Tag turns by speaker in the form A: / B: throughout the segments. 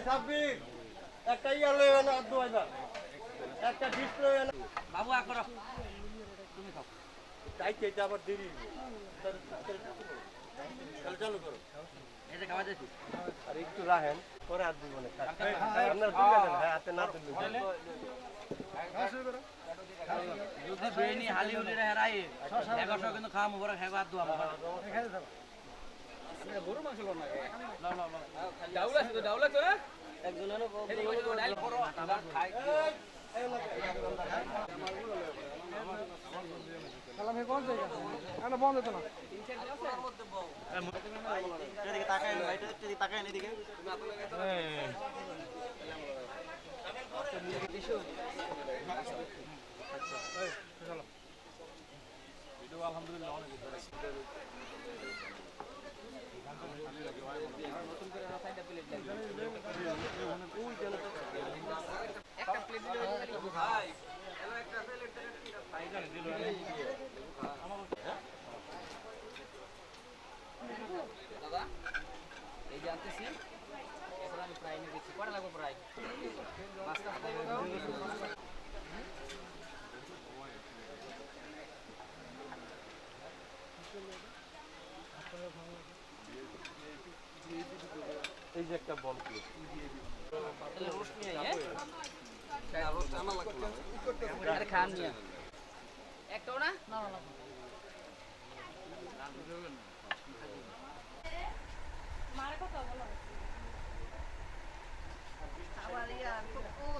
A: এই একটা ইয়া লইবে না দু হাজার। একটা ডিশ লইবে
B: বাবু আর তুমি খাও
A: চাইতে এটা আবার দেরি। তাহলে চালু করো।
B: এই খাওয়া যাচ্ছি
A: আর একটু রাখেন পরে আর দিব না আপনার দিলে দেন হ্যাঁ হাতে না দিলে।
B: যদি বেনি হালি হুলি রে হেরাই এগারোশো কিন্তু খাওয়া মুবরক হেগো আর দুয়া মুবরক।
A: এদিকে তাকায় না এটা এদিকে তাকায় না এদিকে
B: দাদা এই যে আনতেছি আমি প্রায় নিয়ে কটা লাগবে প্রায়
A: এই যে একটা বল
B: একটাও
C: মার কথা বলো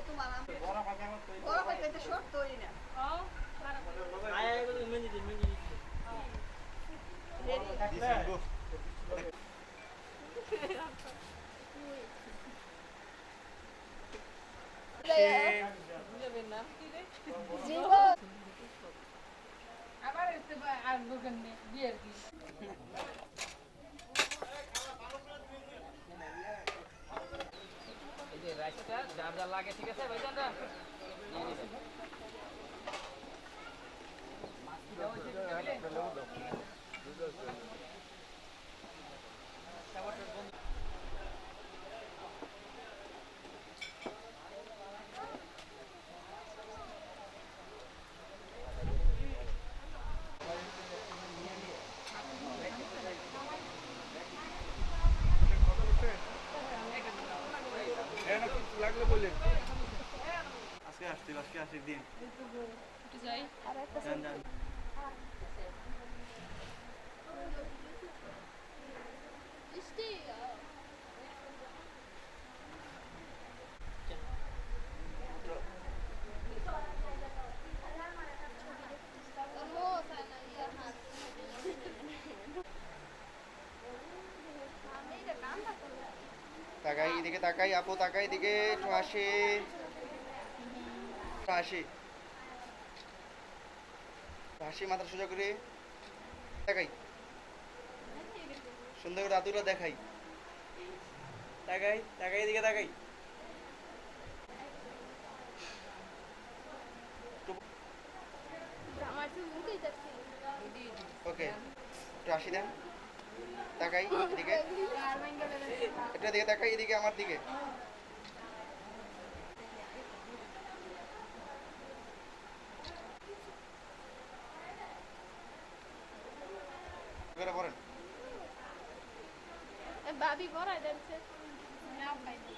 D: তোমার কইতে শর্ট তৈরি না
C: ও খারাপ
B: আয় আয় বলে মেনি দিন মেনি
C: আবার এসে আর দোকান নেই বিয়ের কি
B: এই যে রাইসটা যার যার লাগে ঠিক আছে ভাইজানরা?
A: আজকে দিন
C: যাই
A: যান যান
E: তাকাই এদিকে তাকাই আপু তাকাই এদিকে একটু আসি একটু আসি হাসি মাথা সোজা করে তাকাই সুন্দর করে দাদুরা দেখাই। তাকাই তাকাই এদিকে তাকাই ওকে, একটু আসি দেন। তাকাই এদিকে। এটা দিকে তাকাই এদিকে আমার দিকে। করে পড়েন
D: বাবি বড় দেনছে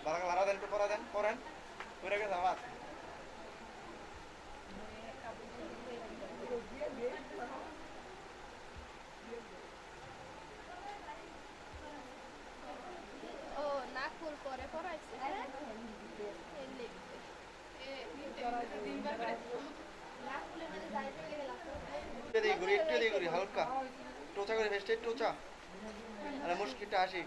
E: বারাকা লারা দেন একটু পড়া দেন পড়েন গেছে
D: ও নাকুল করে পড়াইছে
E: ঘুরি একটু ঘুরি হালকা। টোচা করে বেশ টোচা। আরে মুশকিলটা আসি।